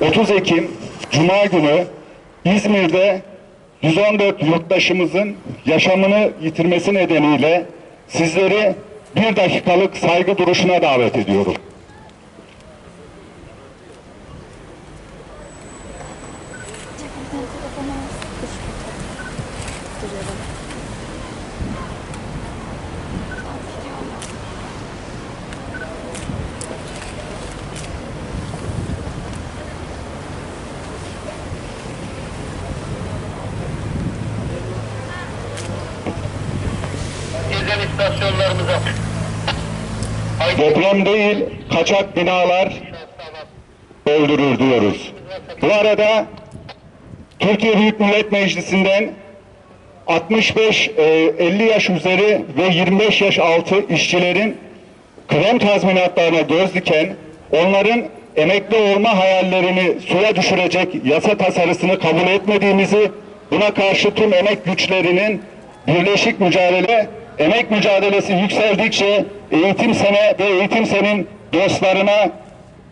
30 Ekim Cuma günü İzmir'de 114 yurttaşımızın yaşamını yitirmesi nedeniyle sizleri bir dakikalık saygı duruşuna davet ediyorum. Dizel Deprem değil, kaçak binalar öldürür diyoruz. Bu arada Türkiye Büyük Millet Meclisi'nden 65-50 yaş üzeri ve 25 yaş altı işçilerin krem tazminatlarına göz diken, onların emekli olma hayallerini suya düşürecek yasa tasarısını kabul etmediğimizi, buna karşı tüm emek güçlerinin birleşik mücadele, emek mücadelesi yükseldikçe eğitim sene ve eğitim senin dostlarına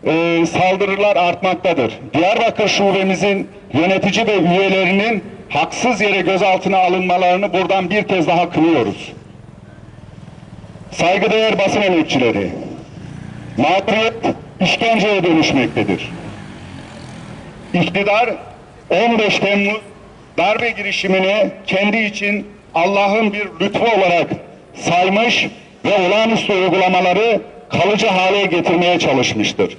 e, saldırılar artmaktadır. Diyarbakır şubemizin yönetici ve üyelerinin haksız yere gözaltına alınmalarını buradan bir kez daha kınıyoruz. Saygıdeğer basın emekçileri, mağduriyet işkenceye dönüşmektedir. İktidar 15 Temmuz darbe girişimini kendi için Allah'ın bir lütfu olarak saymış ve olağanüstü uygulamaları kalıcı hale getirmeye çalışmıştır.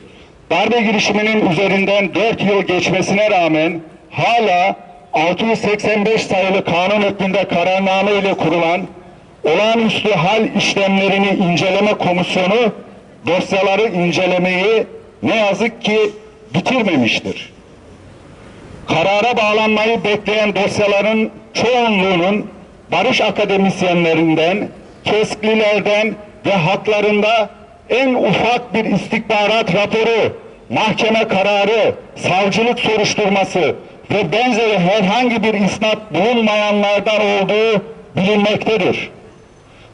Darbe girişiminin üzerinden 4 yıl geçmesine rağmen hala 685 sayılı kanun hükmünde kararname ile kurulan olağanüstü hal işlemlerini inceleme komisyonu dosyaları incelemeyi ne yazık ki bitirmemiştir. Karara bağlanmayı bekleyen dosyaların çoğunluğunun barış akademisyenlerinden, kesklilerden ve haklarında en ufak bir istihbarat raporu, mahkeme kararı, savcılık soruşturması ve benzeri herhangi bir isnat bulunmayanlardan olduğu bilinmektedir.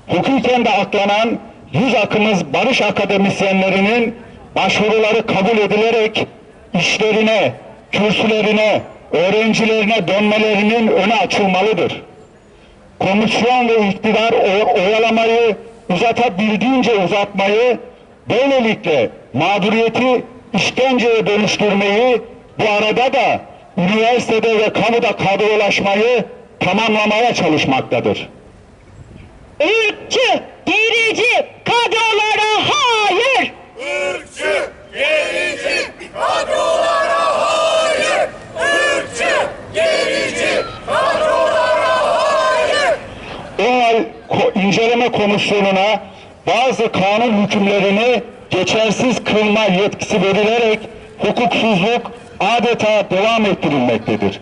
Hukuken de aklanan yüz akımız barış akademisyenlerinin başvuruları kabul edilerek işlerine, kürsülerine, öğrencilerine dönmelerinin önü açılmalıdır. Komisyon ve iktidar oyalamayı uzatabildiğince uzatmayı, böylelikle mağduriyeti işkenceye dönüştürmeyi, bu arada da üniversitede ve kamuda kadrolaşmayı tamamlamaya çalışmaktadır. Irkçı, inceleme komisyonuna bazı kanun hükümlerini geçersiz kılma yetkisi verilerek hukuksuzluk adeta devam ettirilmektedir.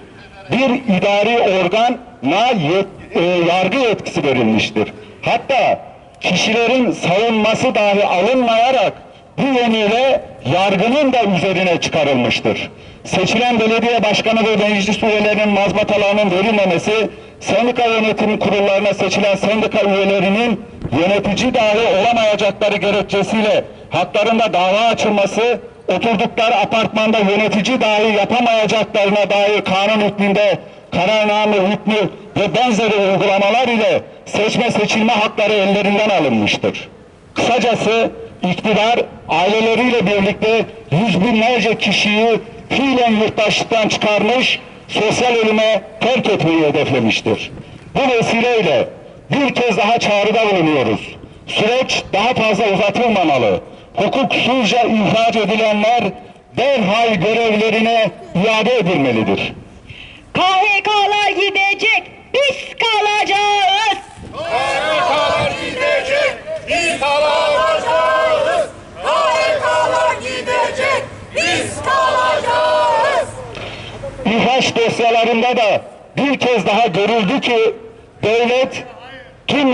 Bir idari organa yet- e, yargı yetkisi verilmiştir. Hatta kişilerin savunması dahi alınmayarak bu yönüyle yargının da üzerine çıkarılmıştır. Seçilen belediye başkanı ve meclis üyelerinin mazbatalarının verilmemesi, sendika yönetim kurullarına seçilen sendika üyelerinin yönetici dahi olamayacakları gerekçesiyle haklarında dava açılması, oturdukları apartmanda yönetici dahi yapamayacaklarına dair kanun hükmünde kararname hükmü ve benzeri uygulamalar ile seçme seçilme hakları ellerinden alınmıştır. Kısacası iktidar aileleriyle birlikte yüz binlerce kişiyi fiilen yurttaşlıktan çıkarmış, sosyal ölüme terk etmeyi hedeflemiştir. Bu vesileyle bir kez daha çağrıda bulunuyoruz. Süreç daha fazla uzatılmamalı. Hukuksuzca ihraç edilenler derhal görevlerine iade edilmelidir. KHK'lar gidecek, biz kalacağız! KHK'lar gidecek, biz kalacağız! KHK'lar gidecek, biz kalacağız! İhraç dosyalarında da bir kez daha görüldü ki devlet tüm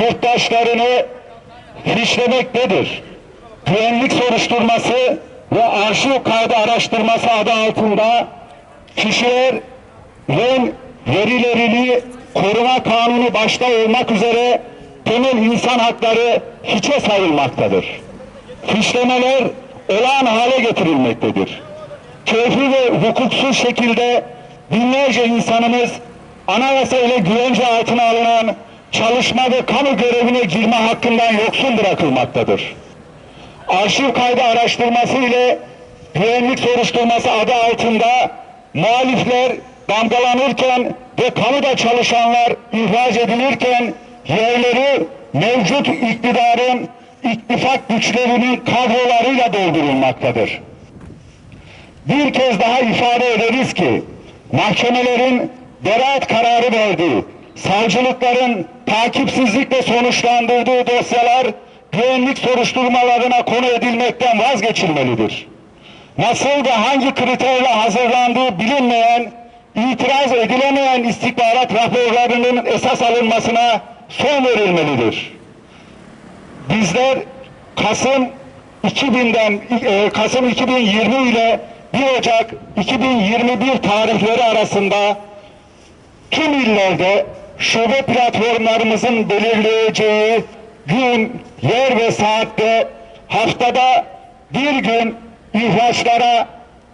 yurttaşlarını fişlemektedir. Güvenlik soruşturması ve arşiv kaydı araştırması adı altında kişilerin verilerini koruma kanunu başta olmak üzere temel insan hakları hiçe sayılmaktadır. Fişlemeler olağan hale getirilmektedir. Keyfi ve hukuksuz şekilde binlerce insanımız anayasa ile güvence altına alınan çalışma ve kamu görevine girme hakkından yoksun bırakılmaktadır. Arşiv kaydı araştırması ile güvenlik soruşturması adı altında muhalifler damgalanırken ve kamuda çalışanlar ihraç edilirken yerleri mevcut iktidarın ittifak güçlerinin kadrolarıyla doldurulmaktadır. Bir kez daha ifade ederiz ki mahkemelerin beraat kararı verdiği, savcılıkların takipsizlikle sonuçlandırdığı dosyalar güvenlik soruşturmalarına konu edilmekten vazgeçilmelidir. Nasıl ve hangi kriterle hazırlandığı bilinmeyen, itiraz edilemeyen istihbarat raporlarının esas alınmasına son verilmelidir. Bizler Kasım 2000'den e, Kasım 2020 ile 1 Ocak 2021 tarihleri arasında tüm illerde şube platformlarımızın belirleyeceği gün, yer ve saatte haftada bir gün ihraçlara,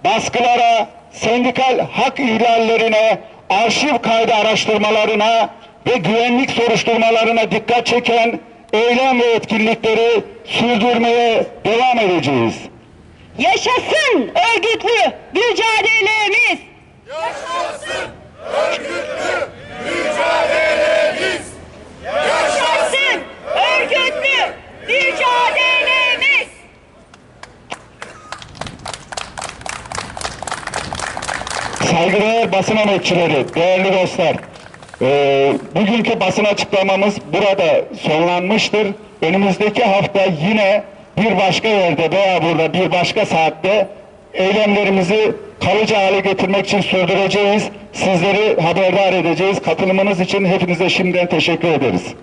baskılara, sendikal hak ihlallerine, arşiv kaydı araştırmalarına ve güvenlik soruşturmalarına dikkat çeken eylem ve etkinlikleri sürdürmeye devam edeceğiz. Yaşasın örgütlü mücadelemiz. Yaşasın örgütlü mücadelemiz. Yaşasın örgütlü mücadelemiz. Saygıdeğer basın emekçileri, değerli dostlar, eee, bugünkü basın açıklamamız burada sonlanmıştır. Önümüzdeki hafta yine bir başka yerde veya burada bir başka saatte eylemlerimizi kalıcı hale getirmek için sürdüreceğiz. Sizleri haberdar edeceğiz. Katılımınız için hepinize şimdiden teşekkür ederiz.